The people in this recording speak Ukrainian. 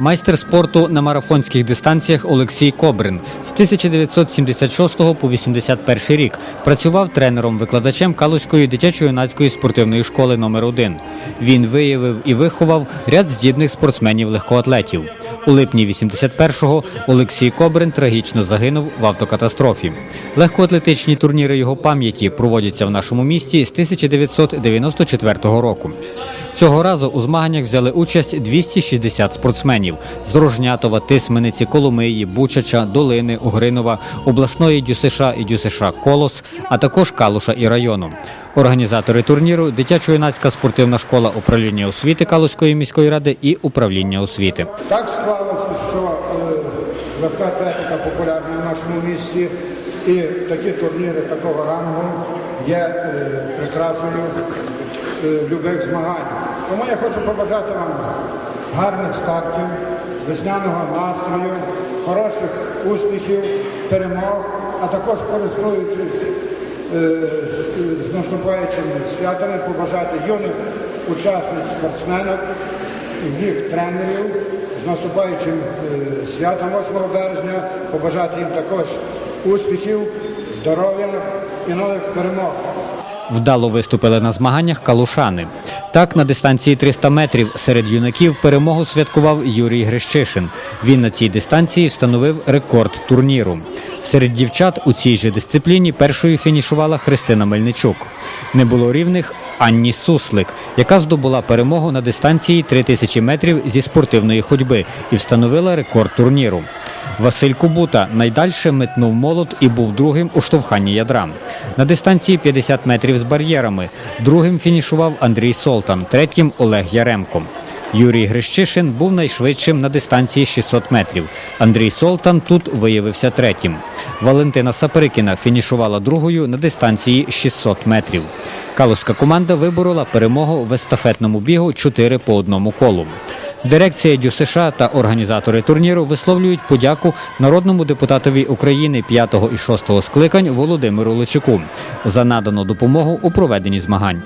Майстер спорту на марафонських дистанціях Олексій Кобрин з 1976 по 81 рік працював тренером-викладачем Калузької дитячо-юнацької спортивної школи номер 1 Він виявив і виховав ряд здібних спортсменів-легкоатлетів. У липні 81-го Олексій Кобрин трагічно загинув в автокатастрофі. Легкоатлетичні турніри його пам'яті проводяться в нашому місті з 1994 року. Цього разу у змаганнях взяли участь 260 спортсменів з Рожнятова, Тисмениці, Коломиї, Бучача, Долини, Угринова, обласної ДЮСШ і ДЮСШ Колос, а також Калуша і району. Організатори турніру дитячо-юнацька спортивна школа управління освіти Калуської міської ради і управління освіти. Так склалося, що е, легка атлетика популярна в нашому місті, і такі турніри такого рангу є е, прекрасною е, любих змагань. Тому я хочу побажати вам гарних стартів, весняного настрою, хороших успіхів, перемог, а також користуючись е, з, наступаючими святами, побажати юних учасниць спортсменок їх тренерів з наступаючим е, святом 8 березня, побажати їм також успіхів, здоров'я і нових перемог. Вдало виступили на змаганнях калушани. Так, на дистанції 300 метрів серед юнаків перемогу святкував Юрій Грещишин. Він на цій дистанції встановив рекорд турніру. Серед дівчат у цій же дисципліні першою фінішувала Христина Мельничук. Не було рівних Анні Суслик, яка здобула перемогу на дистанції 3000 метрів зі спортивної ходьби і встановила рекорд турніру. Василь Кубута найдальше метнув молот і був другим у штовханні ядра. На дистанції 50 метрів з бар'єрами. Другим фінішував Андрій Солтан, третім Олег Яремко. Юрій Грищишин був найшвидшим на дистанції 600 метрів. Андрій Солтан тут виявився третім. Валентина Саприкіна фінішувала другою на дистанції 600 метрів. Калузька команда виборола перемогу в естафетному бігу 4 по одному колу. Дирекція ДЮСШ та організатори турніру висловлюють подяку народному депутатові України 5 і 6 скликань Володимиру Личуку за надану допомогу у проведенні змагань.